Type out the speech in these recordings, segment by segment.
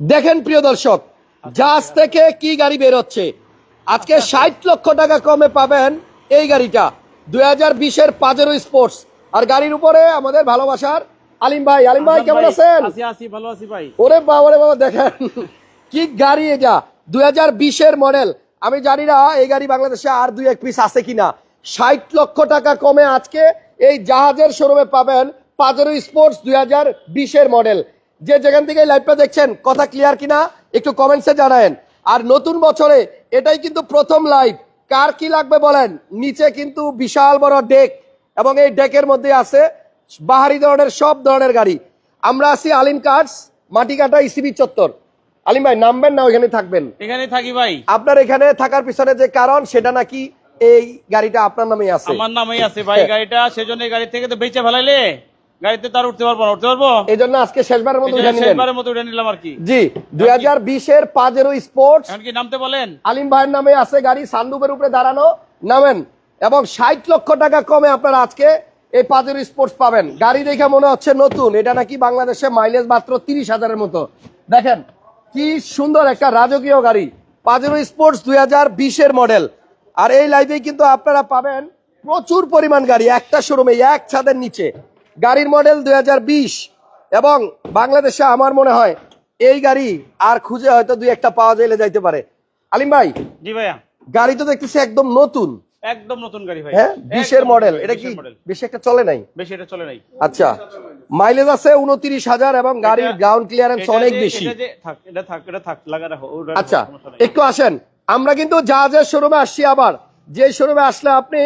দেখেন প্রিয় দর্শক জাহাজ থেকে কি গাড়ি বের হচ্ছে আজকে ষাট লক্ষ টাকা কমে পাবেন এই গাড়িটা। দুই হাজার বিশের পাজেরো স্পোর্টস। আর গাড়ির উপরে আমাদের ভালোবাসার আলিম ভাই। আলিম ভাই কেমন আছেন? ওরে বাবা রে বাবা দেখেন। কি গাড়ি এটা? দুই হাজার বিশের মডেল। আমি জানি না এই গাড়ি বাংলাদেশে আর দুই এক পিস আছে কিনা। ষাট লক্ষ টাকা কমে আজকে এই জাহাজের শোরুমে পাবেন পাজেরো স্পোর্টস দুই হাজার বিশের মডেল। যে যেখান থেকে লাইভটা দেখছেন কথা ক্লিয়ার কিনা একটু কমেন্টসে জানায়েন। আর নতুন বছরে এটাই কিন্তু প্রথম লাইভ কার কি লাগবে বলেন? নিচে কিন্তু বিশাল বড় ডেক এবং এই ডেকের মধ্যে আছে বাহারি ধরনের সব ধরনের গাড়ি। আমরা আছি আলিম কার্ডস মাটিকাটা ইসিবি চত্বর। আলিম ভাই নামবেন না ওইখানে থাকবেন। এখানে থাকি ভাই। আপনার এখানে থাকার পিছনে যে কারণ সেটা নাকি এই গাড়িটা আপনার নামে আছে? আমার নামেই আছে ভাই গাড়িটা সেজন্য গাড়ি থেকে তো বেচে ফেলাইলে। গাড়িতে তার উঠতে পারব না উঠতে পারব? এই জন্য আজকে শেষবারের মতো উঠে নিলেন। শেষবারের মতো উঠে নিলাম আর কি। জি পাজেরো স্পোর্টস। এখন কি নামতে বলেন? আলিম ভাইয়ের নামে আছে গাড়ি সানরুফের উপরে দাঁড়ানো। নামেন। এবং ষাট লক্ষ টাকা কমে আপনারা আজকে এই পাজেরো স্পোর্টস পাবেন। গাড়ি দেখে মনে হচ্ছে নতুন। এটা নাকি বাংলাদেশে মাইলেজ মাত্র তিরিশ হাজারের মতো। দেখেন কি সুন্দর একটা রাজকীয় গাড়ি। পাজেরো স্পোর্টস দুই হাজার বিশের মডেল আর এই লাইভে কিন্তু আপনারা পাবেন প্রচুর পরিমাণ গাড়ি। একটা শোরুমে এক ছাদের নিচে। গাড়ির মডেল দুই হাজার বিশ এবং বাংলাদেশে আমার মনে হয় এই গাড়ি আর খুঁজে হয়তো দুই একটা পাওয়া যাইলে যাইতে পারে। আলিম ভাই জি ভাইয়া। গাড়ি তো দেখতেছি একদম নতুন। একদম নতুন গাড়ি ভাই। হ্যাঁ বিশের মডেল। এটা কি বেশি একটা চলে নাই? বেশি এটা চলে নাই। আচ্ছা মাইলেজ আছে উনত্রিশ হাজার এবং গাড়ির গ্রাউন্ড ক্লিয়ারেন্স অনেক বেশি। আচ্ছা একটু আসেন। আমরা কিন্তু যা যা শোরুমে আসছি আবার। যে শোরুমে আসলে আপনি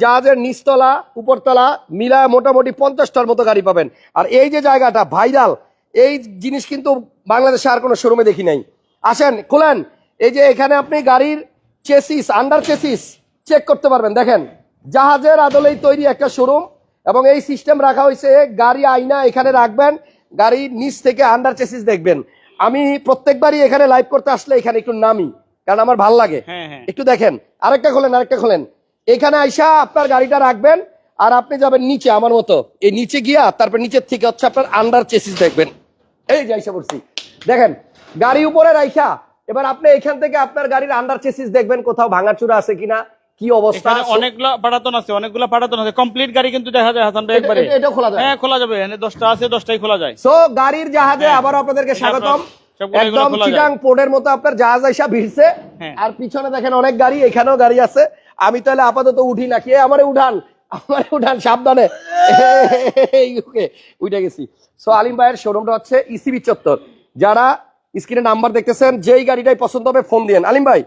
জাহাজের নিচতলা উপরতলা মিলা মোটামুটি পঞ্চাশটার মতো গাড়ি পাবেন। আর এই যে জায়গাটা ভাইরাল এই জিনিস কিন্তু বাংলাদেশে আর কোনো শোরুমে দেখি নাই। আসেন খোলেন। এই যে এখানে আপনি গাড়ির চেসিস আন্ডার চেসিস চেক করতে পারবেন। দেখেন জাহাজের আদলেই তৈরি একটা শোরুম এবং এই সিস্টেম রাখা হয়েছে গাড়ি আইনা এখানে রাখবেন গাড়ির নিচ থেকে আন্ডার চেসিস দেখবেন। আমি প্রত্যেকবারই এখানে লাইভ করতে আসলে এখানে একটু নামি কারণ আমার ভালো লাগে। হ্যাঁ হ্যাঁ। একটু দেখেন আরেকটা খোলেন আরেকটা খোলেন। এখানে আইসা আপনার গাড়িটা রাখবেন আর আপনি যাবেন নিচে আমার মতো। এই নিচে গিয়া তারপর নিচের থেকে হচ্ছে আপনার আন্ডার চেসিস দেখবেন। এই যে আইসা পড়ছি। দেখেন গাড়ি উপরে রাইখা এবার আপনি এখান থেকে আপনার গাড়ির আন্ডার চেসিস দেখবেন কোথাও ভাঙাচুরা আছে কিনা কি অবস্থা অনেকগুলো পাঠাতন আছে অনেকগুলো আছে। কমপ্লিট গাড়ি কিন্তু দেখা যায় হাসান ভাই একবারে। এটা- খোলা যায়। হ্যাঁ খোলা যাবে। এখানে দশটা আছে দশটাই খোলা যায়। সো গাড়ির জাহাজে হ্যাঁ। আবার আপনাদেরকে স্বাগতম। একদম। চিটাং পোর্টের মতো আপনার জাহাজ আইসা ভিড়ছে। হ্যাঁ। আর পিছনে দেখেন অনেক গাড়ি এখানেও গাড়ি আছে। আমি তাহলে আপাতত উঠি না। কে আমারে উঠান? আমারে উঠান সাবধানে। উঠে গেছি। সো আলিম ভাইয়ের শোরুমটা হচ্ছে ইসিবি চত্বর। যারা স্ক্রিনে নাম্বার দেখতেছেন যেই গাড়িটাই পছন্দ হবে ফোন দিয়েন। আলিম ভাই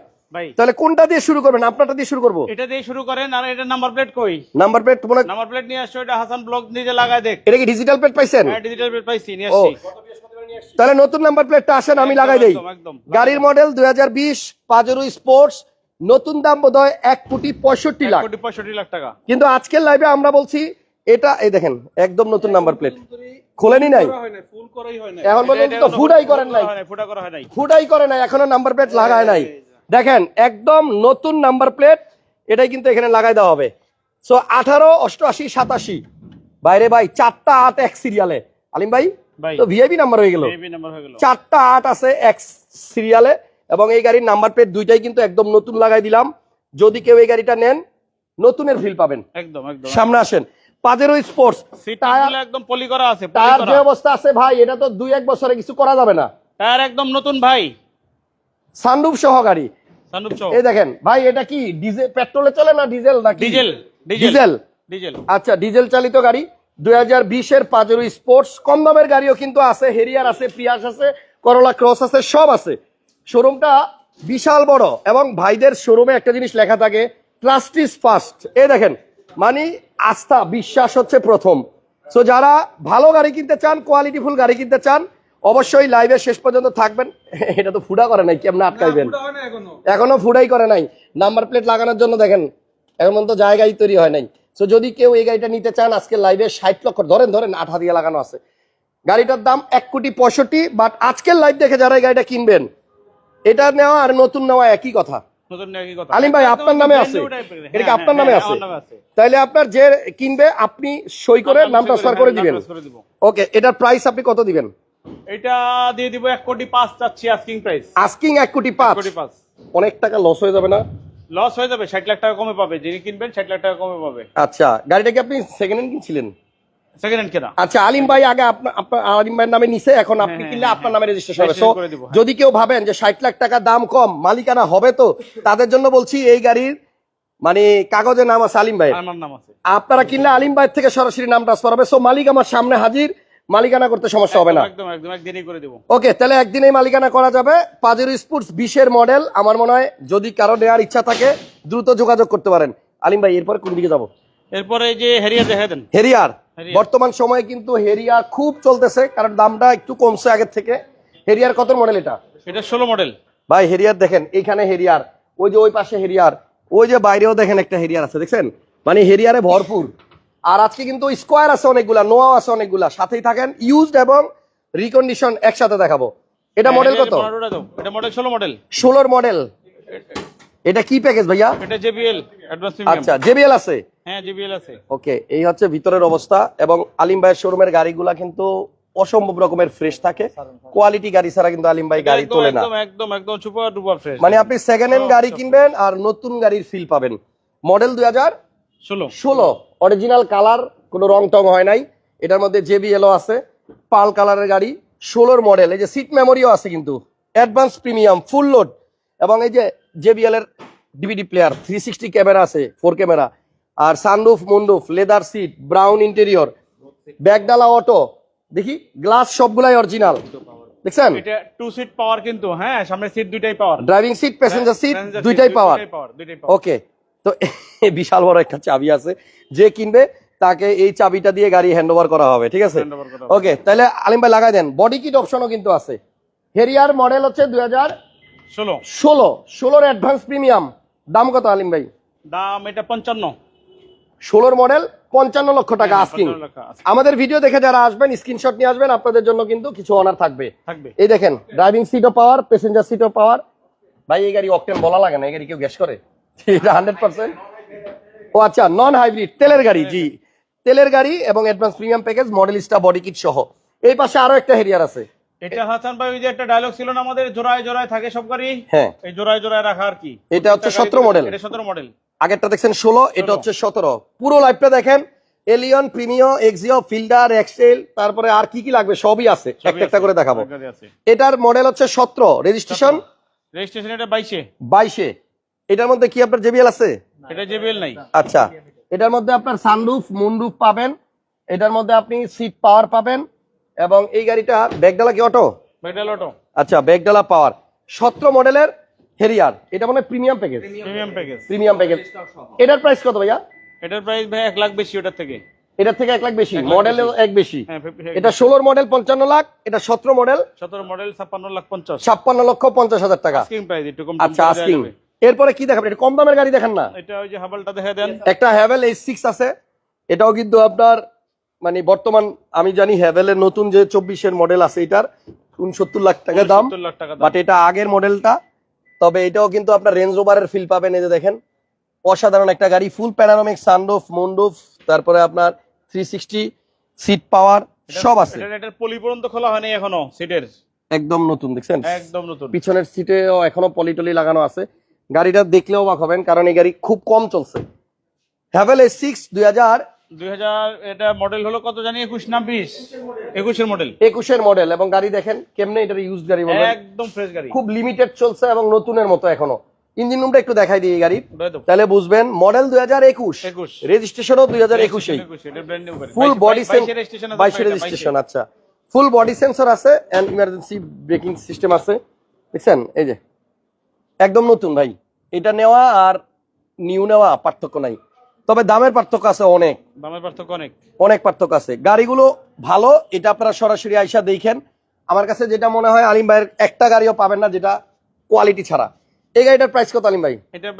তাহলে কোনটা দিয়ে শুরু করবেন? আপনারটা দিয়ে শুরু করব। এটা দিয়ে শুরু করেন আর এটা নাম্বার প্লেট কই? নাম্বার প্লেট মনে নাম্বার প্লেট নিয়ে আসছো এটা হাসান ব্লগ নিজে লাগায় দেখ। এটা কি ডিজিটাল প্লেট পাইছেন? হ্যাঁ ডিজিটাল প্লেট পাইছি নিয়ে আসছি। তাহলে নতুন নাম্বার প্লেটটা আসেন আমি লাগাই দেই। গাড়ির মডেল দুই হাজার বিশ পাজেরো স্পোর্টস নতুন দাম বোধ হয় এক কোটি পঁয়ষট্টি লাখ। কোটি পঁয়ষট্টি লাখ টাকা। কিন্তু আজকের লাইভে আমরা বলছি এটা এই দেখেন একদম নতুন নাম্বার প্লেট খোলেনি নাই? ফুল করাই হয় না এখন পর্যন্ত তো ফুটাই করেন নাই। ফুটা নাই। ফুটাই করে নাই এখনও নাম্বার প্লেট লাগায় নাই। দেখেন একদম নতুন নাম্বার প্লেট এটাই কিন্তু এখানে লাগাই দেওয়া হবে। সো আঠারো অষ্টআশি সাতাশি। বাইরে ভাই চারটা আট এক সিরিয়ালে আলিম ভাই তো ভিআইপি নাম্বার হয়ে নাম্বার হয়ে গেল। চারটা আট আছে এক সিরিয়ালে এবং এই গাড়ির নাম্বার প্লেট দুইটাই কিন্তু একদম নতুন লাগাই দিলাম। যদি কেউ এই গাড়িটা নেন নতুনের ফিল পাবেন। একদম একদম। সামনে আসেন। পাজেরো স্পোর্টস একদম পলি করা আছে টায়ার যে অবস্থা আছে ভাই এটা তো দুই এক বছরে কিছু করা যাবে না। টায়ার একদম নতুন ভাই। সানরুফ সহ গাড়ি। সানুপ চৌ এই দেখেন ভাই এটা কি ডিজেল পেট্রোলে চলে না ডিজেল নাকি? Diesel diesel. ডিজেল। আচ্ছা ডিজেল চালিত গাড়ি। দুই হাজার বিশের পাজেরো স্পোর্টস কম দামের গাড়িও কিন্তু আছে হেরিয়ার আছে পিয়াস আছে করলা ক্রস আছে সব আছে। শোরুমটা বিশাল বড় এবং ভাইদের শোরুমে একটা জিনিস লেখা থাকে ট্রাস্ট ইজ ফার্স্ট এ দেখেন মানে আস্থা বিশ্বাস হচ্ছে প্রথম। সো যারা ভালো গাড়ি কিনতে চান কোয়ালিটিফুল গাড়ি কিনতে চান অবশ্যই লাইভে শেষ পর্যন্ত থাকবেন। এটা তো ফুডা করে নাই কেমন আটকাইবেন? এখনও। ফুডাই করে নাই। নাম্বার প্লেট লাগানোর জন্য দেখেন এখন তো জায়গায় তৈরি হয় নাই। সো যদি কেউ এই গাড়িটা নিতে চান আজকে লাইভে ষাট লক্ষ ধরেন ধরেন আঠা দিয়ে লাগানো আছে। গাড়িটার দাম এক কোটি পঁয়ষট্টি বাট আজকের লাইভ দেখে যারা এই গাড়িটা কিনবেন এটা নেওয়া আর নতুন নেওয়া একই কথা। আলিম ভাই আপনার নামে আছে। এটা কি আপনার নামে আছে? তাহলে আপনার যে কিনবে আপনি সই করে নাম ট্রান্সফার করে দিবেন। ওকে এটার প্রাইস আপনি কত দিবেন? এটা দিয়ে দিব এক কোটি পাঁচ চাচ্ছি আস্কিং প্রাইস আস্কিং এক কোটি পাঁচ? অনেক টাকা লস হয়ে যাবে না? লস হয়ে যাবে ষাট লাখ টাকা কমে পাবে। যিনি কিনবেন ষাট লাখ টাকা কমে পাবে। আচ্ছা গাড়িটা কি আপনি সেকেন্ড হ্যান্ড কিনছিলেন? সেকেন্ড হ্যান্ড কেনা। আচ্ছা আলিম ভাই আগে আপনার আপনার আলিম ভাইয়ের নামে নিছে এখন আপনি কিনলে আপনার নামে রেজিস্ট্রেশন হবে। Registration So, করে দিব। যদি কেউ ভাবেন যে ষাট লাখ টাকা দাম কম মালিকানা হবে তো তাদের জন্য বলছি এই গাড়ির মানে কাগজে নাম আছে আলিম ভাই আমার নাম আছে। আপনারা কিনলে আলিম ভাই থেকে সরাসরি নাম ট্রান্সফার হবে। সো মালিক আমার সামনে হাজির মালিকানা করতে সমস্যা হবে না। একদম একদম একদিনই করে দেবো। ওকে তাহলে একদিনেই মালিকানা করা যাবে। পাজেরো স্পোর্টস বিশের মডেল আমার মনে হয় যদি কারও নেওয়ার ইচ্ছা থাকে দ্রুত যোগাযোগ করতে পারেন। আলিম ভাই এরপর কোন দিকে যাব? এরপরে এই যে হেরিয়া দেখা দেন। হেরিয়ার। হেরিয়ার। বর্তমান সময়ে কিন্তু হেরিয়ার খুব চলতেছে কারণ দামটা একটু কমছে আগের থেকে। হেরিয়ার কত মডেল এটা? এটা ষোলো মডেল ভাই হেরিয়ার দেখেন এইখানে হেরিয়ার ওই যে ওই পাশে হেরিয়ার ওই যে বাইরেও দেখেন একটা হেরিয়ার আছে দেখছেন? মানে হেরিয়ারে ভরপুর। আর আজকে কিন্তু স্কোয়ার আছে অনেকগুলা নোয়া আছে অনেকগুলা সাথেই থাকেন ইউজড এবং রিকন্ডিশন একসাথে দেখাবো। এটা মডেল কত? এটা মডেল ষোলো মডেল ষোলোর মডেল এটা কি প্যাকেজ ভাইয়া? এটা জেবিএল অ্যাডভান্স প্রিমিয়াম আচ্ছা জেবিএল আছে? হ্যাঁ জেবিএল আছে। ওকে এই হচ্ছে ভিতরের অবস্থা এবং আলিম ভাইয়ের শোরুমের গাড়িগুলা কিন্তু অসম্ভব রকমের ফ্রেশ থাকে। কোয়ালিটি গাড়ি ছাড়া কিন্তু আলিম ভাই গাড়ি তোলে না। একদম একদম একদম সুপার ডুপার ফ্রেশ মানে আপনি সেকেন্ড হ্যান্ড গাড়ি কিনবেন আর নতুন গাড়ির ফিল পাবেন। মডেল দুই হাজার ষোলো। ষোলো। অরিজিনাল কালার কোনো রং টং হয় নাই। এটার মধ্যে জেবিএলও আছে। পাল কালারের গাড়ি। ষোলোর মডেল এই যে সিট মেমোরিও আছে কিন্তু। অ্যাডভান্স প্রিমিয়াম ফুল লোড এবং এই যে জেবিএল এর DVD player three sixty camera আছে ফোর ক্যামেরা আর সানরুফ মুন্ডুফ লেদার সিট ব্রাউন ইন্টেরিয়র ব্যাগডালা অটো দেখি গ্লাস সবগুলাই অরিজিনাল দেখছেন? এটা টু সিট পাওয়ার কিন্তু হ্যাঁ সামনে সিট দুইটাই power driving seat passenger seat দুইটাই পাওয়ার ওকে তো বিশাল বড় একটা চাবি আছে যে কিনবে তাকে এই চাবিটা দিয়ে গাড়ি হ্যান্ড ওভার করা হবে ঠিক আছে। ওকে তাহলে আলিম ভাই লাগাই দেন। বডি কিট অপশনও কিন্তু আছে। হেরিয়ার মডেল হচ্ছে দুই হাজার ষোলো। ষোলো। ষোলোর অ্যাডভান্স প্রিমিয়াম দাম কত আলিম ভাই? দাম এটা পঞ্চান্ন। ষোলোর মডেল পঞ্চান্ন লক্ষ টাকা আস্কিং 55 লক্ষ asking। আমাদের ভিডিও দেখে যারা আসবেন স্ক্রিনশট নিয়ে আসবেন আপনাদের জন্য কিন্তু কিছু অনার থাকবে। এই দেখেন ড্রাইভিং সিটও পাওয়ার প্যাসেঞ্জার সিটও পাওয়ার ভাই এই গাড়ি অকটেন বলা লাগে না এই গাড়ি কেউ গ্যাস করে? এটা হান্ড্রেড পার্সেন্ট ও আচ্ছা নন হাইব্রিড তেলের গাড়ি জি। তেলের গাড়ি এবং advance premium package model Modellista body kit সহ। এই পাশে আরও একটা হেরিয়ার আছে। এটা হাসান ভাই ওই যে একটা ডায়লগ ছিল না আমাদের জোড়ায় জোড়ায় থাকে সব গাড়ি? হ্যাঁ। এই জোড়ায় জোড়ায় রাখা আর কি? এটা হচ্ছে 17 মডেল এটা সতেরো মডেল আগেরটা দেখছেন ষোলো এটা হচ্ছে সতেরো। পুরো লাইফটা দেখেন Allion Premio Axio Fielder Excel তারপরে আর কি কি লাগবে সবই আছে। একটা একটা করে দেখাবো। এটার মডেল হচ্ছে সতেরো রেজিস্ট্রেশন রেজিস্ট্রেশন এটা বাইশে। বাইশে। এটার মধ্যে কি আপনার জেবিএল আছে? এটা জেবিএল নাই। আচ্ছা। এটার মধ্যে আপনার সানরুফ মুনরুফ পাবেন। এটার মধ্যে আপনি সিট পাওয়ার পাবেন। এবং এই গাড়িটা ব্যাগডালা কি অটো? Metal auto. আচ্ছা ব্যাগডালা পাওয়ার। সতেরো মডেলের হেরিয়ার। এটা মানে premium package premium package premium package এটার প্রাইস কত ভাইয়া? এটার প্রাইস ভাই এক লাখ বেশি ওটার থেকে। এটার থেকে এক লাখ বেশি। মডেল এক বেশি। হ্যাঁ এটা ষোলোর মডেল পঞ্চান্ন লাখ এটা সতেরো মডেল সতেরো মডেল ছাপ্পান্ন লাখ পঞ্চাশ। ছাপ্পান্ন লক্ষ পঞ্চাশ হাজার টাকা। আস্কিং প্রাইস একটু কম আচ্ছা আস্কিং এরপরে কি দেখাবেন? এটা কম দামের গাড়ি দেখেন না। এটা ওই যে হাবালটা দেখা দেন। একটা হ্যাভেল এইচ সিক্স আছে। এটাও কিন্তু আপনার মানে বর্তমান আমি জানি হ্যাভেলের নতুন যে চব্বিশের মডেল আছে এটার উনসত্তর লাখ টাকা দাম। বাট এটা আগের মডেলটা তবে এটাও কিন্তু আপনার রেঞ্জ রোভারের ফিল পাবেন এই যে দেখেন। অসাধারণ একটা গাড়ি ফুল প্যানারোমিক সানরুফ মুন্ডুফ তারপরে আপনার থ্রি সিক্সটি সিট পাওয়ার সব আছে। এটার পলি পর্যন্ত খোলা হয়নি এখনও সিটের একদম নতুন দেখছেন? একদম নতুন। পিছনের সিটেও এখনও পলিটলি লাগানো আছে। গাড়িটা দেখলেও অবাক হবেন কারণ এই গাড়ি খুব কম চলছে। হ্যাভেল এস সিক্স দুই হাজার এটা মডেল হলো কত জানি? একুশ না বিশ? একুশের মডেল একুশের মডেল এবং গাড়ি দেখেন কেমনে এটা ইউজ গাড়ি একদম ফ্রেশ গাড়ি। খুব লিমিটেড চলছে এবং নতুনের মতো এখনও। ইঞ্জিন রুমটা একটু দেখাই দিই গাড়ির। তাহলে বুঝবেন মডেল দুই হাজার একুশ 21 রেজিস্ট্রেশনও দুই হাজার একুশ, গাড়ি। ফুল বডি বাইশে। রেজিস্ট্রেশন আচ্ছা। ফুল বডি সেন্সর আছে এন্ড ইমার্জেন্সি ব্রেকিং সিস্টেম আছে। দেখছেন? এই যে। একদম নতুন ভাই। এটা নেওয়া আর নিউ নেওয়া পার্থক্য নাই। তবে দামের পার্থক্য আছে অনেক। দামের পার্থক্য অনেক। অনেক পার্থক্য আছে। গাড়িগুলো ভালো এটা আপনারা সরাসরি আইসা দেখেন। আমার কাছে যেটা মনে হয় আলিম ভাইয়ের একটা গাড়িও পাবেন না যেটা কোয়ালিটি ছাড়া। এই গাড়িটার প্রাইস কত আলিম ভাই? এটা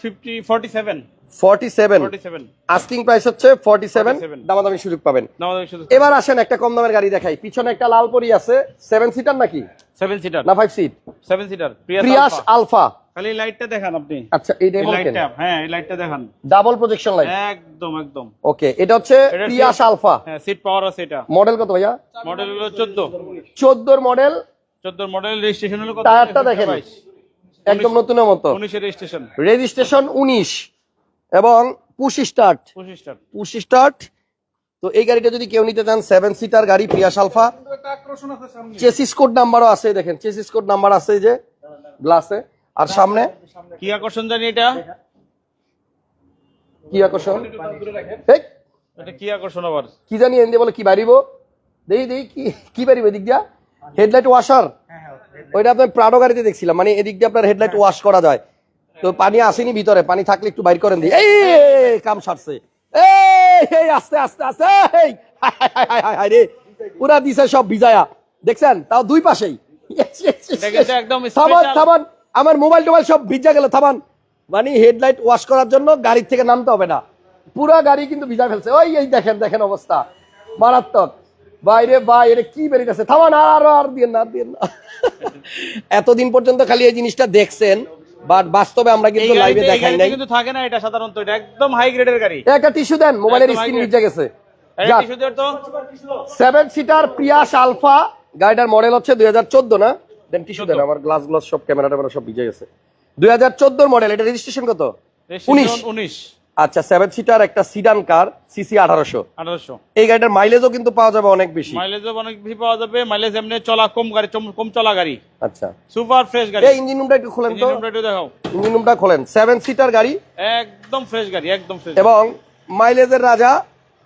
fifty forty seven forty seven forty seven asking price হচ্ছে ফর্টি সেভেন 47 দামাদামি সুযোগ পাবেন। আমাদের শুধু এবার আসেন একটা কম দামের গাড়ি দেখাই। পিছনে একটা লাল পরি আছে সেভেন সিটার নাকি? সেভেন সিটার না five seat seven seater Prius Alpha খালি লাইটটা দেখান আপনি। আচ্ছা এই লাইটটা হ্যাঁ এই লাইটটা দেখান। ডাবল প্রজেকশন লাইট একদম একদম। ওকে এটা হচ্ছে এটা প্রিয়াস আলফা হ্যাঁ সিট পাওয়ার আছে এটা। মডেল কত ভাইয়া? মডেল হলো চোদ্দ। চোদ্দোর মডেল চোদ্দ মডেল রেজিস্ট্রেশন হলো কত? টায়ারটা দেখেন। একদম নতুনের মতো। উনিশের রেজিস্ট্রেশন রেজিস্ট্রেশন উনিশ। এবং পুশ স্টার্ট পঁচিশটা পুশ স্টার্ট তো এই গাড়িটা যদি কেউ নিতে চান সেভেন সিটার গাড়ি প্রিয়াস আলফা চেসিস কোড নাম্বারও আছে দেখেন। চেসিস কোড নাম্বার আছে যে গ্লাসে আর সামনে? কি আকর্ষণ জানি এটা? কি আকর্ষণ? এটা কি আকর্ষণ আবার? কি জানি এনে বলে কি বাড়িব? দেই দেই কি কি বাড়িব এদিক দিয়া? হেডলাইট ওয়াশার ওইটা আপনার প্রাডো গাড়িতে দেখছিলাম মানে এদিক দিয়ে আপনার হেডলাইট ওয়াশ করা যায়। তো পানি আসেনি ভিতরে পানি থাকলে একটু বাইর করেন দিই এই কাম সারছে। এই আস্তে আস্তে আস্তে এই। রে। পুরা দিছে সব ভিজায়া। দেখছেন? তাও দুই পাশেই। থামান। থামান। আমার মোবাইল টোবাইল সব ভিজা গেল থামান। মানে হেডলাইট ওয়াশ করার জন্য গাড়ির থেকে নামতে হবে না। পুরা গাড়ি কিন্তু ভিজা ফেলছে। ওই এই দেখেন দেখেন অবস্থা। মারাত্মক। বাইরে ভাই এটা কি বেরিয়েছে থামান আর আর দিয়ে না দিয়ে না। এতদিন পর্যন্ত খালি এই জিনিসটা দেখছেন বাট বাস্তবে আমরা কিন্তু লাইভে দেখাই নাই। কিন্তু থাকে না এটা সাধারণত। এটা একদম হাই গ্রেডের গাড়ি। একটা টিস্যু দেন মোবাইলের স্ক্রিন। ভিজা গেছে। টিস্যু দেওয়ার তো সেভেন সিটার প্রিয়াস আলফা গাড়িটার মডেল হচ্ছে দুই হাজার চোদ্দ না? দেন টিস্যু দেন আমার গ্লাস গ্লাস সব ক্যামেরাটা সব ভিজে গেছে। দুই হাজার চোদ্দোর মডেল এটা রেজিস্ট্রেশন কত? উনিশ। উনিশ। আচ্ছা সেভেন সিটার একটা সিডান কার সিসি আঠারোশো। আঠারোশো। এই গাড়িটার মাইলেজও কিন্তু পাওয়া যাবে অনেক বেশি। মাইলেজও অনেক বেশি পাওয়া যাবে। মাইলেজ এমনি চলা কম গাড়ি কম চলা গাড়ি। আচ্ছা। সুপার ফ্রেশ গাড়ি। এই ইঞ্জিন রুমটা একটু খোলেন তো। ইঞ্জিন রুমটা একটু দেখাও। ইঞ্জিন রুমটা খোলেন। সেভেন সিটার গাড়ি। একদম ফ্রেশ গাড়ি একদম ফ্রেশ এবং মাইলেজের রাজা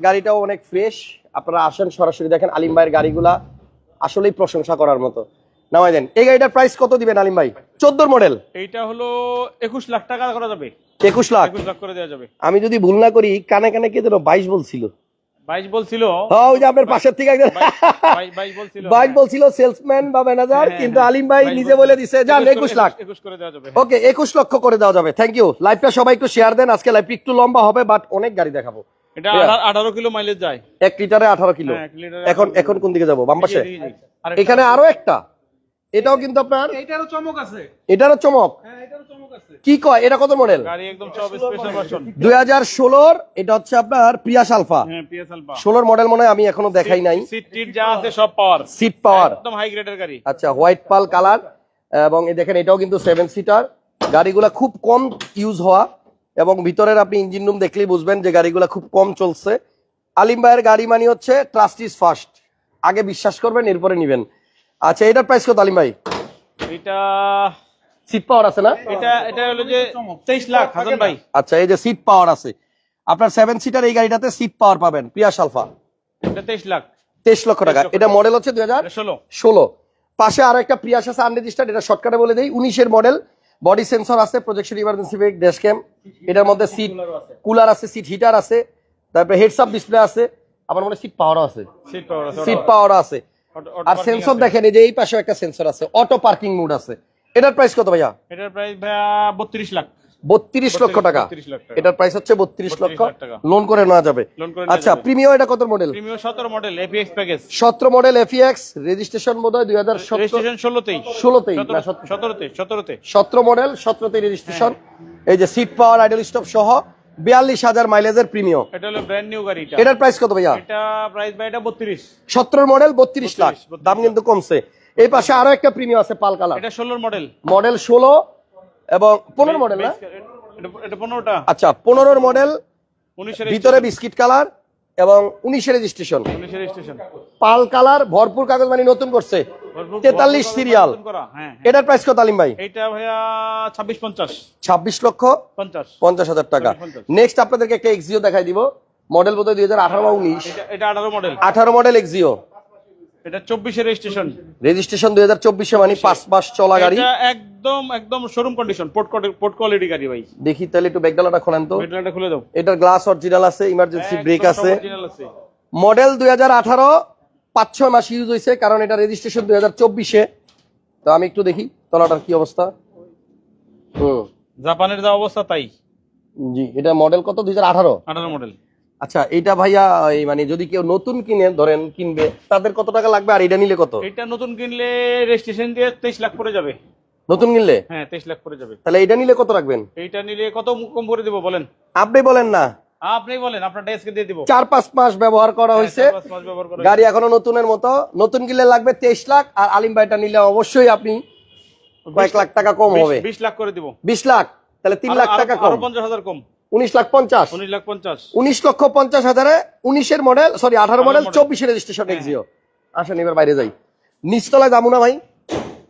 গাড়িটাও অনেক ফ্রেশ আপনারা আসেন সরাসরি দেখেন আলিম ভাইয়ের গাড়িগুলা আসলেই প্রশংসা করার মতো। নামাই দেন। এই গাড়িটার প্রাইস কত দিবেন আলিম ভাই? চোদ্দোর মডেল এইটা হলো একুশ লাখ টাকা করা যাবে। একুশ লাখ? একুশ লাখ করে দেওয়া যাবে। আমি যদি ভুল না করি কানে কানে কে যেন বাইশ বলছিল? বাইশ বলছিল? হ্যাঁ, ওই যে আপনার পাশের থেকে একজন বাইশ- বাইশ বলছিল সেলসম্যান বা ম্যানেজার হ্যাঁ, কিন্তু হ্যাঁ, আলিম ভাই নিজে বলে দিছে যান একুশ লাখ। যাবে ওকে একুশ লক্ষ করে দেওয়া যাবে। থ্যাংক ইউ লাইভটা সবাই একটু শেয়ার দেন আজকে একটু লম্বা হবে বাট অনেক গাড়ি দেখাবো। এটা আঠারো কিলো মাইলেজ যায়। এক লিটারে আঠারো কিলো। হ্যাঁ, এখন এখন কোন দিকে যাব? বাম পাশে? এখানে আরও একটা। এটাও কিন্তু আপনার? এইটারও চমক আছে। এটারও চমক? হ্যাঁ এটারও চমক আছে। কি কয়? এটা কত মডেল গাড়ি একদম সব স্পেশাল ভার্সন দুই হাজার ষোলোর এটা হচ্ছে আপনার প্রিয়াস আলফা হ্যাঁ পিএস আলফা ষোলোর মডেল মনে হয় আমি এখনও দেখাই নাই। সিট টিট যা আছে সব পাওয়ার সিট পাওয়ার একদম হাই গ্রেডের গাড়ি। আচ্ছা হোয়াইট পাল কালার এবং এই দেখেন এটাও কিন্তু সেভেন সিটার গাড়িগুলা খুব কম ইউজ হওয়া এবং ভিতরের আপনি ইঞ্জিন রুম দেখলেই বুঝবেন যে গাড়িগুলা খুব কম চলছে। আলিম ভাইয়ের গাড়ি মানে হচ্ছে ট্রাস্ট ইজ ফার্স্ট আগে বিশ্বাস করবেন এরপরে নিবেন। আচ্ছা এটার প্রাইস কত আলিম ভাই? এটা সিট পাওয়ার আছে না? এটা এটা হলো যে তেইশ লাখ হাসান ভাই। আচ্ছা এই যে সিট পাওয়ার আছে। আপনার সেভেন সিটার এই গাড়িটাতে সিট পাওয়ার পাবেন প্রিয়া সালফা এটা তেইশ লাখ। তেইশ লক্ষ টাকা। এটা মডেল হচ্ছে দুই হাজার এটা ষোলো। ষোলো। পাশে আরও একটা প্রিয়াস আছে আনরেজিস্টার্ড এটা শর্টকাটে বলে দেই। উনিশের মডেল বডি সেন্সর আছে projection emergency brake dash cam এটার মধ্যে সিট কুলার আছে। সিট হিটার আছে। তারপরে হেডস আপ ডিসপ্লে আছে। আমার মনে সিট পাওয়ারও আছে। সিট পাওয়ার আছে। সিট পাওয়ার আছে। আর সেন্সর দেখেন এই যে এই পাশে একটা সেন্সর আছে অটো পার্কিং মোড আছে। এটার প্রাইস কত ভাইয়া? এটার প্রাইস ভাইয়া লাখ। বত্রিশ লক্ষ টাকা। 32 লাখ টাকা। এটার প্রাইস হচ্ছে বত্রিশ লক্ষ। লোন করে নেওয়া যাবে। আচ্ছা প্রিমিয়াম এটা কত মডেল সতেরো মডেল এপিএক্স প্যাকেজ সতেরো মডেল এফিএক্স রেজিস্ট্রেশন বোধ হয় দুই হাজার ষোলোতেই ষোলোতেই সতেরোতে সতেরোতে সতেরো মডেল সতেরোতে রেজিস্ট্রেশন এই যে সিট পাওয়ার আইডল স্টপ সহ বিয়াল্লিশ হাজার মাইলেজের প্রিমিয়াম এটা হলো ব্র্যান্ড নিউ গাড়ি এটার প্রাইস কত ভাইয়া? এটা প্রাইস ভাই এটা বত্রিশ। সতেরো মডেল বত্রিশ লাখ। দাম কিন্তু কমছে। এই পাশে আরও একটা প্রিমিয়াম আছে পাল কালার। এটা ষোলোর মডেল মডেল ষোলো এবং পনেরো মডেল না? এটা পনেরোটা। আচ্ছা পনেরোর মডেল ভিতরে বিস্কিট কালার এবং উনিশের রেজিস্ট্রেশন পাল কালার ভরপুর কাগজ মানে নতুন করছে। তেতাল্লিশ সিরিয়াল। হ্যাঁ হ্যাঁ। এটার প্রাইস কত আলিম ভাই? ভাইয়া ছাব্বিশ পঞ্চাশ। ছাব্বিশ লক্ষ পঞ্চাশ। পঞ্চাশ হাজার টাকা। নেক্সট আপনাদেরকে একটা এক্সিও দেখাই দিব। মডেল বোধহয় দুই হাজার আঠারো বা উনিশ। এটা এটা আঠারো মডেল আঠারো মডেল এক্সিও এটা রেজিস্ট্রেশন রেজিস্ট্রেশন দুই হাজার চব্বিশে মানে পাঁচ মাস চলা গাড়ি। একদম একদম showroom condition port port quality গাড়ি ভাই। দেখি তাহলে একটু ব্যাকডালাটা খোলেন তো। মেটালটা খুলে দাও। এটার গ্লাস অরিজিনাল আছে ইমার্জেন্সি ব্রেক আছে। আছে। মডেল দুই হাজার আঠারো পাঁচ ছয় মাস ইউজ হয়েছে কারণ এটা রেজিস্ট্রেশন দুই হাজার চব্বিশে। তো আমি একটু দেখি তলাটার কি অবস্থা। হুম। জাপানের যা অবস্থা তাই? জি এটা মডেল কত? দুই হাজার আঠারো? আঠারো মডেল আচ্ছা এটা ভাইয়া এই মানে যদি কেউ নতুন কিনে ধরেন কিনবে তাদের কত টাকা লাগবে আর এটা নিলে কত? এটা নতুন কিনলে রেজিস্ট্রেশন দিয়ে তেইশ লাখ পড়ে যাবে। নতুন কিনলে? হ্যাঁ তেইশ লাখ পড়ে যাবে। তাহলে এটা নিলে কত রাখবেন? এটা নিলে কত? কম করে দেবো বলেন। আপনি বলেন না। আপনি বলেন আপনার ডেস্কে দিয়ে দিব। চার পাঁচ মাস ব্যবহার করা হয়েছে। ব্যবহার করা গাড়ি এখনও নতুনের মতো। নতুন কিনলে লাগবে তেইশ লাখ আর আলিম ভাইটা নিলে অবশ্যই আপনি কয়েক লাখ টাকা কম হবে। বিশ লাখ করে দিব। বিশ লাখ তাহলে তিন লাখ টাকা কম। পঞ্চাশ হাজার কম। উনিশ লাখ পঞ্চাশ। উনিশ লাখ পঞ্চাশ। উনিশ লক্ষ পঞ্চাশ হাজারে উনিশের মডেল সরি আঠারো মডেল। চব্বিশের রেজিস্ট্রেশন এক্সিও আসেন এবার বাইরে যাই। নিচতলায় যাব না ভাই।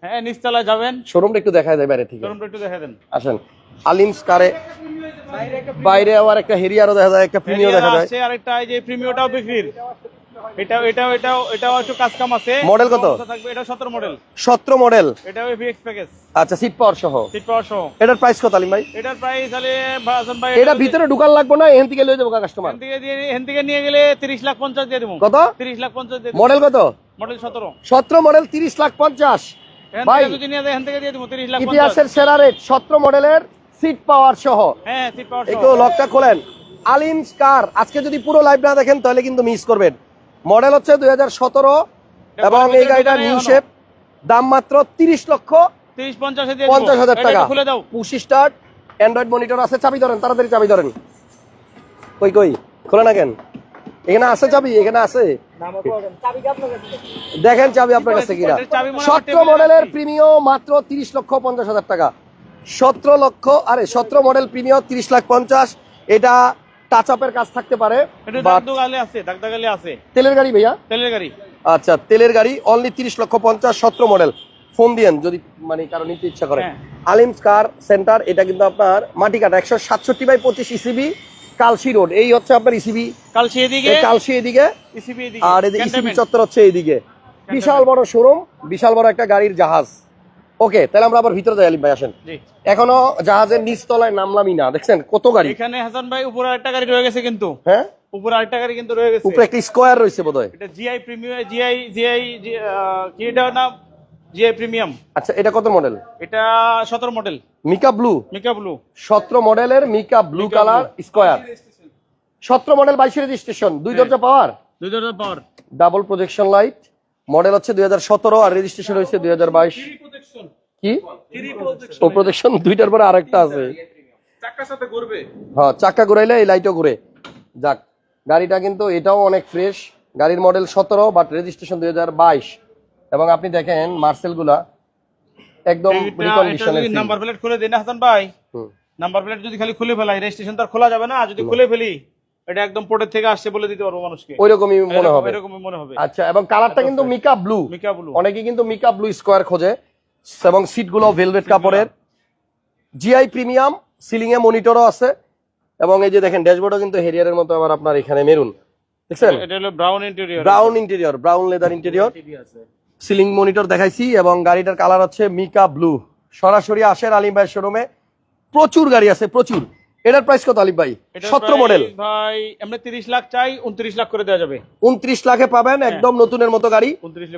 হ্যাঁ নিচতলায় যাবেন। শোরুমটা একটু দেখা যায় বাইরে থেকে। শোরুমটা একটু দেখা দেন। আসেন। আলিমস কারে বাইরে আবার একটা হেরিয়ারও দেখা যায় একটা প্রিমিও দেখা যায়। আসছে আরেকটা এই যে প্রিমিয়টাও বিক্রির। এটাও এটাও এটাও এটাও একটু কাজ কাম আছে। Model কত? থাকবে এটা সতেরো মডেল। সতেরো মডেল। এটাও ভিএক্স প্যাকেজ আচ্ছা সিট পাওয়ার সহ। সিট পাওয়ার সহ। এটার প্রাইস কত আলিম ভাই? এটার প্রাইস তাহলে ভাজন ভাই এটা ভিতরে ঢুকান লাগবে না এখান থেকে লয়ে যাব কাস্টমার এখান থেকে দিয়ে এখান থেকে নিয়ে গেলে তিরিশ লাখ পঞ্চাশ দিয়ে দেবো। কত? তিরিশ লাখ পঞ্চাশ দিয়ে মডেল কত? মডেল সতেরো। সতেরো মডেল তিরিশ লাখ পঞ্চাশ। এখান ভাই ইতিহাসের সেরা রেট সতেরো মডেলের সিট পাওয়ার সহ। হ্যাঁ পাওয়ার একটু লকটা খোলেন। আলিম কার? আজকে যদি পুরো লাইভ না দেখেন তাহলে কিন্তু মিস করবেন। মডেল হচ্ছে দুই হাজার সতেরো এবং এই গাড়িটা নিউ শেপ দাম মাত্র তিরিশ লক্ষ পঞ্চাশে হাজার টাকা। পুশি স্টার্ট অ্যান্ড্রয়েড মনিটর আছে চাবি ধরেন তাড়াতাড়ি চাবি ধরেন। কই কই? খোলে না কেন? এখানে আছে চাবি? এখানে আছে? দেখেন চাবি আপনার কাছে কিনা। সতেরো মডেলের। মাত্র তিরিশ লক্ষ পঞ্চাশ হাজার টাকা। সতেরো লক্ষ আরে সতেরো মডেল প্রিমিয়ম তিরিশ লাখ পঞ্চাশ। এটা টাচ আপের কাজ থাকতে পারে তেলের গাড়ি ভাইয়া? তেলের গাড়ি। আচ্ছা তেলের গাড়ি অনলি তিরিশ লক্ষ পঞ্চাশ সতেরো মডেল। ফোন দিয়েন যদি মানে কারও নিতে ইচ্ছা করে। আলিমস কার সেন্টার এটা কিন্তু আপনার মাটি কাটা একশো সাতষট্টি বাই পঁচিশ ইসিবি কালসি রোড এই হচ্ছে আপনার ইসিবি কাল সেদিকে কালসি এদিকে ইসিবি এদিকে। আর এদিকে ইসিবি চত্বর হচ্ছে এইদিকে। বিশাল বড় শোরুম বিশাল বড় একটা গাড়ির জাহাজ। ওকে তাহলে আমরা আবার ভিতরে যাই আলিম ভাই আসেন। জি। এখনও জাহাজের নিচতলায় নামলামই না দেখছেন? কত গাড়ি? এখানে হাসান ভাই উপরে আরেকটা গাড়ি রয়ে গেছে কিন্তু। হ্যাঁ? উপরে আরেকটা গাড়ি কিন্তু রয়ে গেছে। উপরে একটা স্কোয়ার রয়েছে বোধহয়। এটা জিআই প্রিমিয়াম জিআই জিআই কি এটা নাম? জিআই প্রিমিয়াম আচ্ছা এটা কত মডেল এটা সতেরো model mica blue mica blue সতেরো মডেলের মিকা ব্লু কালার স্কোয়ার সতেরো মডেল বাইশের রেজিস্ট্রেশন দুই। দরজা পাওয়ার দুই দরজা power double projection light model হচ্ছে দুই হাজার সতেরো আর রেজিস্ট্রেশন হয়েছে দুই হাজার বাইশ। কি? ও প্রজেকশন দুইটার পরে আরেকটা আছে। হ্যাঁ চাক্কা ঘুরাইলে এই লাইটও ঘুরে। যাক গাড়িটা কিন্তু এটাও অনেক ফ্রেশ গাড়ির মডেল সতেরো বাট রেজিস্ট্রেশন দুই হাজার বাইশ। এবং আপনি দেখেন মার্সেলগুলা একদম নাম্বার প্লেট খুলে দিন হাসান ভাই। নাম্বার প্লেট যদি খালি খুলে ফেলাই রেজিস্ট্রেশন তো খোলা যাবে না। যদি খুলে ফেলি এটা একদম পোর্টের থেকে আসছে বলে দিতে পারব মানুষকে। ওই মনে হবে। এরকমই মনে হবে। আচ্ছা এবং কালারটা কিন্তু মিকা ব্লু মিকা ব্লু অনেকে কিন্তু মিকা ব্লু স্কোয়ার খোঁজে। এবং সিটগুলো ভেলভেট কাপড়ের। জিআই প্রিমিয়াম সিলিং এ মনিটরও আছে। এবং এই যে দেখেন ড্যাশবোর্ডও কিন্তু হেরিয়ারের মতো আবার আপনার এখানে মেরুন। দেখছেন? এটা হলো brown interior brown interior brown leather interior ceiling monitor দেখাইছি এবং গাড়িটার কালার হচ্ছে মিকা ব্লু। সরাসরি আসেন আলিম ভাইয়ের শোরুমে প্রচুর গাড়ি আছে প্রচুর। এটার প্রাইস কত আলিম ভাই? সতেরো মডেল ভাই এমনি তিরিশ লাখ চাই উনত্রিশ লাখ করে দেওয়া যাবে। উনত্রিশ লাখে পাবেন একদম নতুনের মতো গাড়ি।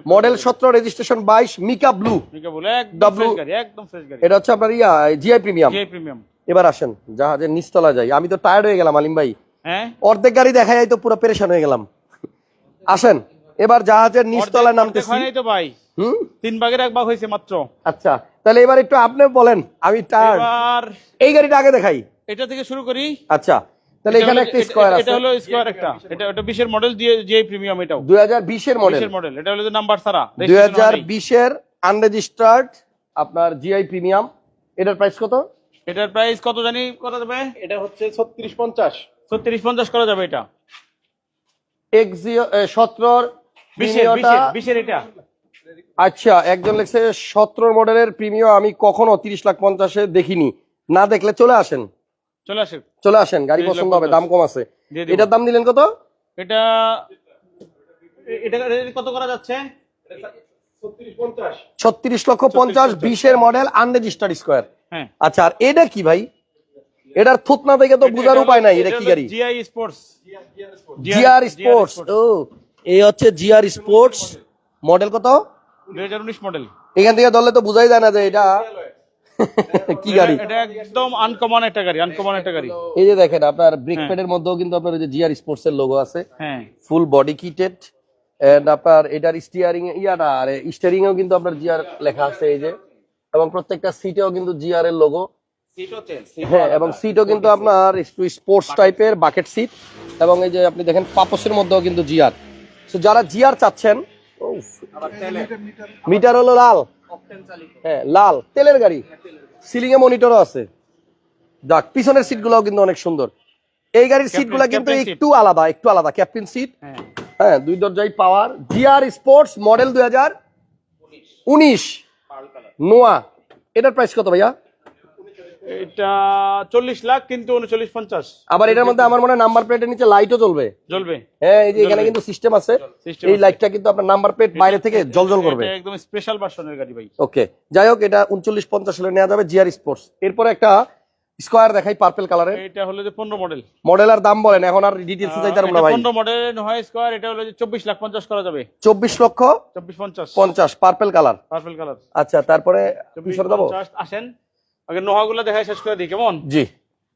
মডেল সতেরো রেজিস্ট্রেশন বাইশ মিকা ব্লু। মিকা বলে একদম W- ফ্রেশ গাড়ি একদম ফ্রেশ গাড়ি। এটা হচ্ছে আপনার ইয়া জিআই প্রিমিয়াম প্রিমিয়াম এবার আসেন জাহাজের নিচতলা যাই। আমি তো টায়ার্ড হয়ে গেলাম আলিম ভাই। হ্যাঁ? অর্ধেক গাড়ি দেখা যায় তো পুরো পেরেশান হয়ে গেলাম। আসেন। এবার জাহাজের নিচতলায় নামতেছি। তো ভাই। হুম? তিন ভাগের এক ভাগ হয়েছে মাত্র। আচ্ছা তাহলে এবার একটু আপনি বলেন আমি টার এই গাড়িটা আগে দেখাই। এটা থেকে শুরু করি। আচ্ছা তাহলে এখানে একটা এটা একটা। এটা মডেল প্রিমিয়াম মডেল এটা নাম্বার সারা আপনার জিআই প্রিমিয়াম এটার প্রাইস কত? এটার প্রাইস কত জানি যাবে? এটা হচ্ছে 3650 3650 করা যাবে এটা। আচ্ছা একজন লিখছে সতেরো মডেলের প্রিমিয়াম আমি কখনো তিরিশ লাখ পঞ্চাশে দেখিনি। না দেখলে চলে আসেন। চলে আসে চলে আসেন গাড়ি পছন্দ হবে দাম কম আছে। এটার দাম দিলেন কত? এটা কত করা যাচ্ছে? ছত্রিশ লক্ষ পঞ্চাশ বিশের মডেল আনরেজিস্টার্ড স্কোয়ার হ্যাঁ। আচ্ছা আর এটা কি ভাই? এটার থুতনা থেকে তো বোঝার উপায় নাই এটা কি গাড়ি? জিআই স্পোর্টস জিআর স্পোর্টস ও। এই হচ্ছে জিআর স্পোর্টস। মডেল কত? দুই হাজার উনিশ মডেল। এখান থেকে ধরলে তো বোঝাই যায় না যে এটা কি গাড়ি? এটা একদম আনকমন একটা গাড়ি আনকমন একটা গাড়ি। এই যে দেখেন আপনার ব্রেক। প্যাডের মধ্যেও কিন্তু আপনার ওই যে জিআর স্পোর্টস এর লোগো আছে। হ্যাঁ। ফুল বডি কিটেড এন্ড আপনার এটার স্টিয়ারিং ইয়াটা আর স্টিয়ারিং এও কিন্তু আপনার জিআর লেখা আছে এই যে। এবং প্রত্যেকটা সিটেও কিন্তু জিআর এর লোগো হ্যাঁ এবং সিটও কিন্তু আপনার একটু স্পোর্টস টাইপের বাকেট সিট এবং এই যে আপনি দেখেন পাপসের মধ্যেও কিন্তু জিআর। তো যারা জিআর চাচ্ছেন মিটার হলো লাল। হ্যাঁ লাল তেলের গাড়ি। সিলিং এ মনিটরও আছে। যাক পিছনের সিটগুলোও কিন্তু অনেক সুন্দর। এই গাড়ির সিটগুলো কিন্তু একটু আলাদা একটু আলাদা। ক্যাপ্টেন সিট হ্যাঁ। হ্যাঁ দুই দরজাই পাওয়ার জিআর স্পোর্টস মডেল দুই হাজার উনিশ। নোয়া। এটার প্রাইস কত ভাইয়া? এটা চল্লিশ লাখ কিন্তু উনচল্লিশ পঞ্চাশ। আবার এটার মধ্যে আমার মনে নাম্বার প্লেটের নিচে লাইটও জ্বলবে। জ্বলবে। হ্যাঁ এই যে এখানে কিন্তু সিস্টেম আছে। এই লাইটটা কিন্তু আপনার নাম্বার প্লেট বাইরে থেকে জলজল করবে। একদম স্পেশাল ভার্সনের গাড়ি ভাই। ওকে যাই হোক এটা উনচল্লিশ পঞ্চাশ হলে নেওয়া যাবে জিআর স্পোর্টস এরপরে একটা স্কোয়ার দেখাই পার্পল কালারের এটা হলো যে পনেরো মডেল মডেল আর দাম বলেন এখন আর চাইতাম না ভাই। পনেরো মডেল হয় স্কোয়ার এটা হলো যে চব্বিশ লাখ পঞ্চাশ করা যাবে। চব্বিশ লক্ষ চব্বিশ পঞ্চাশ। পঞ্চাশ পার্পল কালার পার্পল কালার আচ্ছা তারপরে পিছনে দেবো? আসেন। আগে নোহাগুলো শেষ করে দিই কেমন? জি।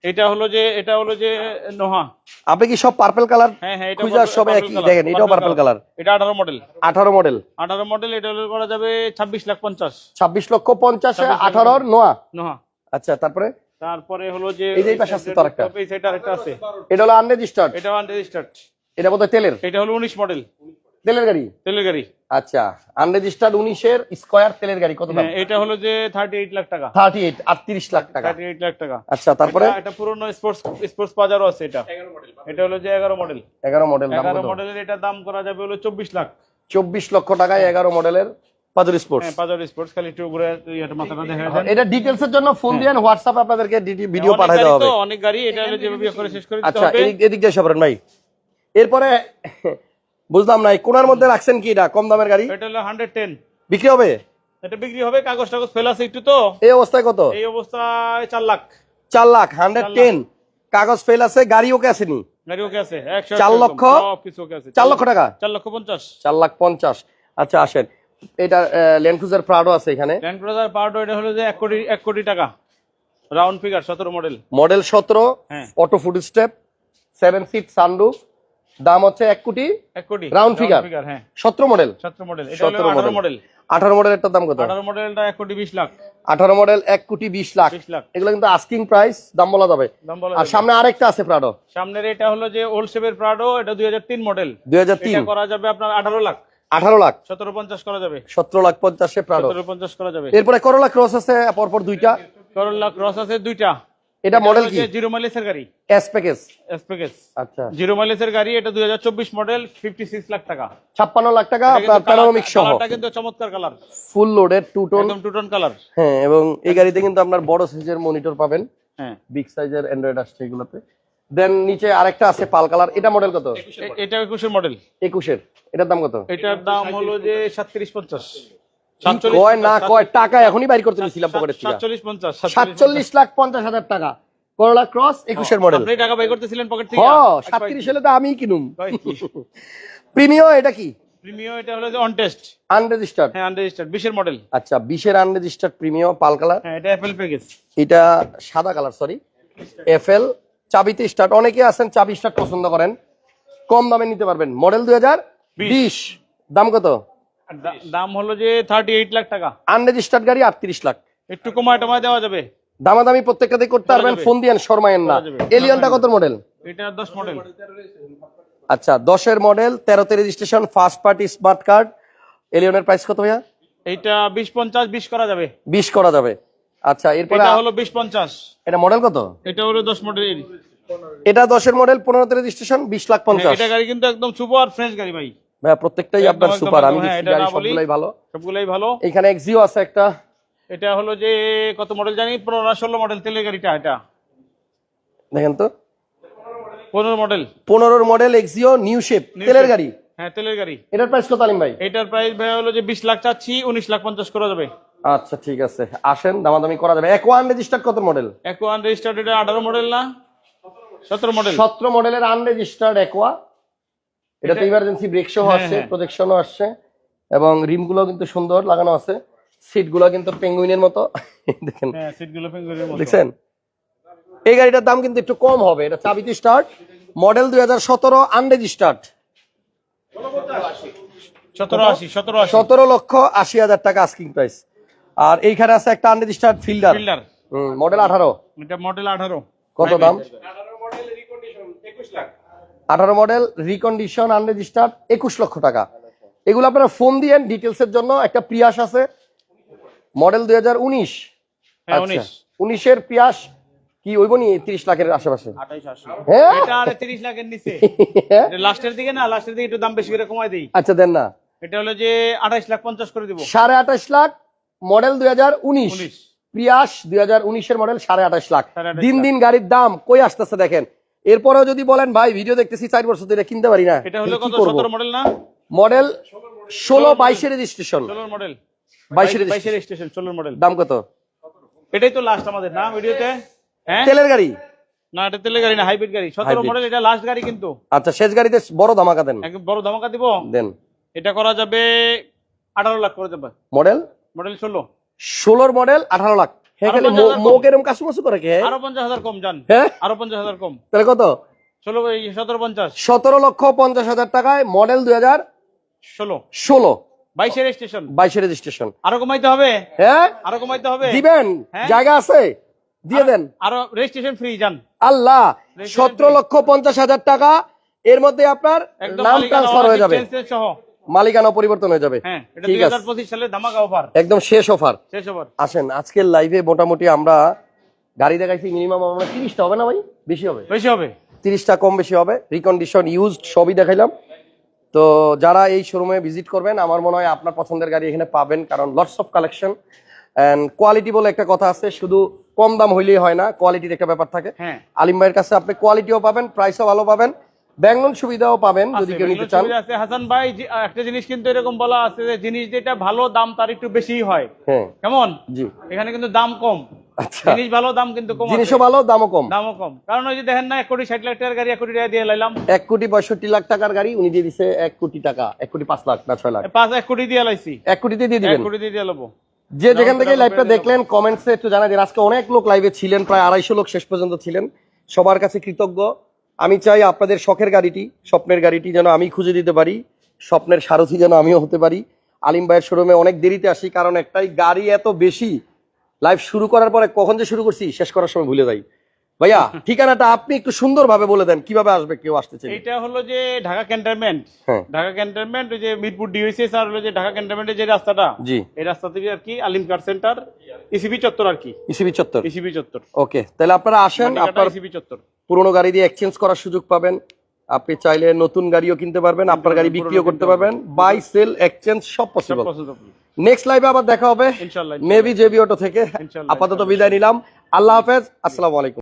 এটা হলো যে এটা হলো যে নোহা। আপনি কি সব পার্পল কালার হ্যাঁ হ্যাঁ এটা সব একই। দেখেন এটাও পার্পল কালার এটা আঠারো মডেল আঠারো মডেল আঠারো মডেল এটা হলো করা যাবে ছাব্বিশ লাখ পঞ্চাশ। ছাব্বিশ লক্ষ পঞ্চাশে 26 আঠারোর নোয়া নোহা। আচ্ছা তারপরে? তারপরে হলো যে এই যে পাশে আছে তো আরেকটা। এই আরেকটা আছে। এটা হলো আনরেজিস্টার্ড এটা আনরেজিস্টার্ড এটা বোধহয় তেলের। এটা হলো উনিশ মডেল তেলের গাড়ি? তেলের গাড়ি। আচ্ছা আনরেজিস্টার্ড উনিশের স্কোয়ার তেলের গাড়ি কত দাম? হ্যাঁ এটা হলো যে থার্টি এইট লাখ টাকা। থার্টি এইট আটত্রিশ লাখ টাকা। থার্টি এইট লাখ টাকা। আচ্ছা তারপরে? এটা- এটা পুরনো স্পোর্টস স্পোর্টস বাজারও আছে এটা। এটা হলো যে এগারো মডেল এগারো মডেল দাম এগারো মডেলের এটা দাম করা যাবে হলো চব্বিশ লাখ। চব্বিশ লক্ষ টাকায় এগারো মডেলের পাজর স্পোর্টস হ্যাঁ বাজার স্পোর্টস খালি একটু ঘুরে ইয়েটা মাথাটা দেখা দেন এটা ডিটেলস এর জন্য ফোন দিয়েন হোয়াটসঅ্যাপ আপনাদেরকে ভিডিও গাড়ি দেওয়া তো, হবে। অনেক গাড়ি এটা যেভাবে করে শেষ করে দিতে আচ্ছা হবে। এদিক এদিক দিয়ে সবরেন ভাই। এরপরে বুঝলাম না কোনার মধ্যে রাখছেন কি এটা? কম দামের গাড়ি? এটা হলো হান্ড্রেড টেন বিক্রি হবে? এটা বিক্রি হবে কাগজ টাগজ ফেলা আছে একটু তো। এই অবস্থায় কত? এই অবস্থায় চার লাখ। চার লাখ হান্ড্রেড টেন কাগজ ফেল আছে গাড়ি ওকে আসেনি? গাড়ি ওকে আছে? চার লক্ষ? সব কিছু ওকে আছে। চার লক্ষ টাকা? চার লক্ষ পঞ্চাশ। চার লাখ পঞ্চাশ। আচ্ছা আসেন। এটা ল্যান্ড ক্রুজার প্রাডো আছে এখানে। ল্যান্ড ক্রুজার পাওয়ার এটা হলো যে এক কোটি এক কোটি টাকা। রাউন্ড ফিগার সতেরো মডেল মডেল সতেরো হ্যাঁ। Auto foot step seven seat sunroof দাম হচ্ছে এক কোটি এক কোটি। Round figure? ফিগার হ্যাঁ। সতেরো মডেল সতেরো মডেল সতেরো আঠারো মডেল আঠারো মডেলের দাম কত? আঠারো মডেলটা এক কোটি বিশ লাখ। আঠারো মডেল এক কোটি বিশ লাখ। এগুলো কিন্তু আস্কিং প্রাইস দাম বলা যাবে। আর সামনে আরেকটা আছে প্রাডো সামনের এটা হলো যে ওল্ড শেপের প্রাডো এটা দুই হাজার তিন মডেল দুই হাজার তিন। করা যাবে আপনার আঠারো লাখ। আঠারো লাখ। সতেরো পঞ্চাশ করা যাবে। সতেরো লাখ পঞ্চাশে প্রাডো সতেরো পঞ্চাশ করা যাবে। এরপরে করোলা ক্রস আছে পরপর দুইটা। করোলা ক্রস আছে দুইটা। এটা মডেল কি? জিরো মাইলেজের গাড়ি। এস প্যাকেজ এসপেকেস আচ্ছা। জিরো মাইলেজের গাড়ি এটা দুই হাজার চব্বিশ মডেল ফিফটি সিক্স লাখ টাকা। ছাপ্পান্ন লাখ টাকা আপনার প্যানোরামিক সহ। কালারটা কিন্তু চমৎকার colour full loaded two tone একদম টু টোন কালার হ্যাঁ এবং এই গাড়িতে কিন্তু আপনার বড় সাইজের মনিটর পাবেন। হ্যাঁ। বিগ সাইজের অ্যান্ড্রয়েড আসছে এগুলোতে। দেন নিচে আরেকটা আছে পাল কালার এটা মডেল কত? এটা একুশের মডেল একুশের। এটার দাম কত? এটার দাম হলো যে সাতত্রিশ পঞ্চাশ। কয় না কয়? টাকা এখনই বাইর করতে পকেটের থেকে। সাতচল্লিশ লাখ পঞ্চাশ হাজার টাকা। করোলা ক্রস একুশের মডেল আপনি টাকা বাই করতেছিলেন পকেট থেকে? হলে তো আমিই কিনুম। প্রিমিয় এটা কি? প্রিমিয় এটা হলো যে অন টেস্ট আনরেজিস্টার্ড হ্যাঁ আনরেজিস্টার্ড মডেল আচ্ছা বিশের আনরেজিস্টার্ড প্রিমিয় পাল কালার। হ্যাঁ এটা অ্যাপেল প্যাকেজ এটা সাদা কালার সরি এফএল চাবিতে স্টার্ট অনেকে আছেন চাবি স্টার্ট পছন্দ করেন। কম দামে নিতে পারবেন। মডেল দুই হাজার বিশ। দাম কত? দাম হলো যে থার্টি এইট লাখ টাকা। আনরেজিস্টার্ড গাড়ি আটত্রিশ লাখ। একটু কমায় টমায় দেওয়া যাবে। দামাদামি প্রত্যেকটাতে করতে পারবেন ফোন দিয়েন শর্মায়েন না এলিয়নটা কত মডেল এটা দশ মডেল আচ্ছা দশের মডেল তেরোতে registration first party smart card এলিয়নের price কত ভাইয়া? এইটা বিশ পঞ্চাশ বিশ করা যাবে। বিশ করা যাবে। আচ্ছা এরপরে এটা হলো বিশ পঞ্চাশ। এটা মডেল কত? এটা হলো দশ মডেল এটা দশের মডেল পনেরোতে রেজিস্ট্রেশন বিশ লাখ পঞ্চাশ। এটা গাড়ি কিন্তু একদম সুপার ফ্রেশ গাড়ি ভাই। ভাইয়া প্রত্যেকটাই আপনার সুপার আমি হ্যাঁ, গাড়ি সবগুলাই ভালো। সবগুলাই ভালো। এখানে এক্সিও আছে একটা। এটা হলো যে কত মডেল জানি? পনেরো ষোলো মডেল তেলের গাড়িটা এটা। দেখেন তো। পনেরো মডেল পনেরোর মডেল এক্সিও নিউ শেপ তেলের গাড়ি। হ্যাঁ তেলের গাড়ি। এটার প্রাইস কত আলিম ভাই? এটার প্রাইস ভাই হলো যে বিশ লাখ চাচ্ছি উনিশ লাখ পঞ্চাশ করা যাবে। আচ্ছা ঠিক আছে। আসেন দামাদামি করা যাবে। একওয়ান রেজিস্টার্ড কত মডেল একো আনরেজিস্টার্ড এটা আঠারো মডেল না? সতেরো মডেল সতেরো মডেলের আনরেজিস্টার্ড একোয়া এটাতে ইমার্জেন্সি ব্রেক সহ হ্যাঁ, আসছে হ্যাঁ। প্রোটেকশনও আসছে এবং রিমগুলো কিন্তু সুন্দর লাগানো আছে। সিটগুলো কিন্তু পেঙ্গুইনের মতো। দেখেন। হ্যাঁ সিটগুলো ফিঙ্গারের মতো। দেখছেন? এই গাড়িটার দাম কিন্তু একটু কম হবে। এটা চাবিতে স্টার্ট মডেল দুই হাজার সতেরো আনরেজিস্টার্ড সতেরো লক্ষ আশি হাজার টাকা আস্কিং প্রাইস আর এইখানে আছে একটা আনরেজিস্টার্ড ফিল্ডার ফিল্ডার মডেল আঠারো। এটা মডেল আঠারো। কত দাম? আঠারো মডেল রিকন্ডিশন আনরেজিস্টার্ড একুশ লক্ষ টাকা। এগুলো আপনারা ফোন দিয়েন ডিটেলস এর জন্য একটা প্রিয়াস আছে। মডেল দুই হাজার উনিশ। হ্যাঁ উনিশের পিয়াস কি ওইব নি? তিরিশ লাখের আশেপাশে। হ্যাঁ? এটা আর তিরিশ লাখের নিচে। লাস্টের দিকে না? লাস্টের দিকে একটু দাম বেশি করে কমাই দিই। আচ্ছা দেন না। এটা হলো যে আঠাইশ লাখ পঞ্চাশ করে দিব। সাড়ে আঠাশ লাখ মডেল দুই হাজার উনিশ। প্রিয়াস দুই হাজার উনিশের মডেল সাড়ে আঠাশ লাখ। দিন দিন গাড়ির দাম কই আসতেছে দেখেন? এরপরেও যদি বলেন ভাই ভিডিও দেখতেছি চার বছর ধরে কিনতে পারি না এটা হলো কত মডেল না? মডেল ষোলো বাইশের রেজিস্ট্রেশন ষোলোর মডেল দাম কত? এটাই তো লাস্ট আমাদের না ভিডিওতে হ্যাঁ? তেলের গাড়ি। না এটা তেলের গাড়ি না হাইব্রিড গাড়ি। সতেরো Hybrid। মডেল এটা লাস্ট গাড়ি কিন্তু। আচ্ছা শেষ গাড়িতে বড় ধামাকা দেন। একদম বড় ধামাকা দিব? দেন। এটা করা যাবে আঠারো লাখ করে দেবে। মডেল? মডেল মডেল আঠারো লাখ। হ্যাঁ খালি এরম করে কে আরও পঞ্চাশ হাজার কম যান হ্যাঁ? আরও পঞ্চাশ হাজার কম। তাহলে কত? ষোলো সতেরো পঞ্চাশ। সতেরো লক্ষ পঞ্চাশ হাজার টাকায় মডেল দুই হাজার ষোলো। ষোলো। বাইশের স্টেশন বাইশের রেজিস্ট্রেশন আরও কমাইতে হবে? হ্যাঁ? আরও কমাইতে হবে? দিবেন? হ্যাঁ? জায়গা আছে? দিয়ে দেন। আরও রেজিস্ট্রেশন ফ্রি যান আল্লাহ! সতেরো লক্ষ পঞ্চাশ হাজার টাকা এর মধ্যে আপনার নাম ট্রান্সফার হয়ে যাবে। মালিকানা পরিবর্তন হয়ে যাবে। হ্যাঁ ঠিক আছে। হাজার ধামাকা অফার একদম শেষ অফার শেষ অফার আসেন আজকের লাইভে মোটামুটি আমরা গাড়ি দেখাইছি মিনিমাম আমরা তিরিশটা হবে না ভাই? বেশি হবে। বেশি হবে। তিরিশটা কম বেশি হবে। রিকন্ডিশন ইউজড সবই দেখাইলাম। তো যারা এই শোরুমে ভিজিট করবেন আমার মনে হয় আপনার পছন্দের গাড়ি এখানে পাবেন কারণ lots of collection and quality বলে একটা কথা আছে শুধু কম দাম হইলেই হয় না কোয়ালিটির একটা ব্যাপার থাকে। হ্যাঁ। আলিম ভাইয়ের কাছে আপনি কোয়ালিটিও পাবেন প্রাইসও ভালো পাবেন। ব্যাংক সুবিধাও পাবেন যদি কেউ নিতে চান। আছে। হাসান ভাই একটা জিনিস কিন্তু এরকম বলা আছে যে জিনিস যেটা ভালো দাম তার একটু বেশি হয়। হ্যাঁ। কেমন? জি। এখানে কিন্তু দাম কম। আচ্ছা। জিনিস ভালো দাম কিন্তু কম জিনিসও ভালো দামও কম। দামও কম। কারণ ওই যে দেখেন না এক কোটি ষাট লাখ টাকার গাড়ি এক কোটি টাকা দিয়ে লাইলাম। এক কোটি পঁয়ষট্টি লাখ টাকার গাড়ি উনি দিয়ে দিছে এক কোটি টাকা এক কোটি পাঁচ লাখ না ছয় লাখ। পাঁচ এক কোটি দিয়ে লাইছি। এক কোটিতে দিয়ে এক কোটি দিয়ে যে যেখান থেকে লাইভটা দেখলেন কমেন্টসে একটু জানা দিন। আজকে অনেক লোক লাইভে ছিলেন প্রায় আড়াইশো লোক শেষ পর্যন্ত ছিলেন। সবার কাছে কৃতজ্ঞ। আমি চাই আপনাদের শখের গাড়িটি, স্বপ্নের গাড়িটি যেন আমি খুঁজে দিতে পারি, স্বপ্নের সারথি যেন আমিও হতে পারি। আলিম ভাইয়ের শোরুমে অনেক দেরিতে আসি, কারণ একটাই, গাড়ি এত বেশি লাইফ শুরু করার পরে কখন যে শুরু করছি, শেষ করার সময় ভুলে যাই। ভাইয়া ঠিকানাটা আপনি একটু সুন্দরভাবে বলে দেন কীভাবে আসবে কেউ আসতে চাই এইটা হলো যে ঢাকা ক্যান্টনমেন্ট। হ্যাঁ। ঢাকা ক্যান্টনমেন্ট ওই যে মিরপুর ডিওসিএস আর হলো যে ঢাকা ক্যান্টনমেন্টের যে রাস্তাটা জি। এই রাস্তা থেকে আর কি আলিম কার সেন্টার ইসিবি চত্বর আর কি। ইসিবি চত্বর। ইসিবি চত্বর। ওকে তাহলে আপনারা আসেন আপনার ইসিবি চত্বর। পুরোনো গাড়ি দিয়ে এক্সচেঞ্জ করার সুযোগ পাবেন। আপনি চাইলে নতুন গাড়িও কিনতে পারবেন আপনার গাড়ি বিক্রিও করতে পারবেন। বাই সেল এক্সচেঞ্জ সব সব পসিবল নেক্সট লাইভে আবার দেখা হবে। মেবি জেবি অটো থেকে। আপাতত বিদায় নিলাম। আল্লাহ হাফেজ। আসসালামু আলাইকুম।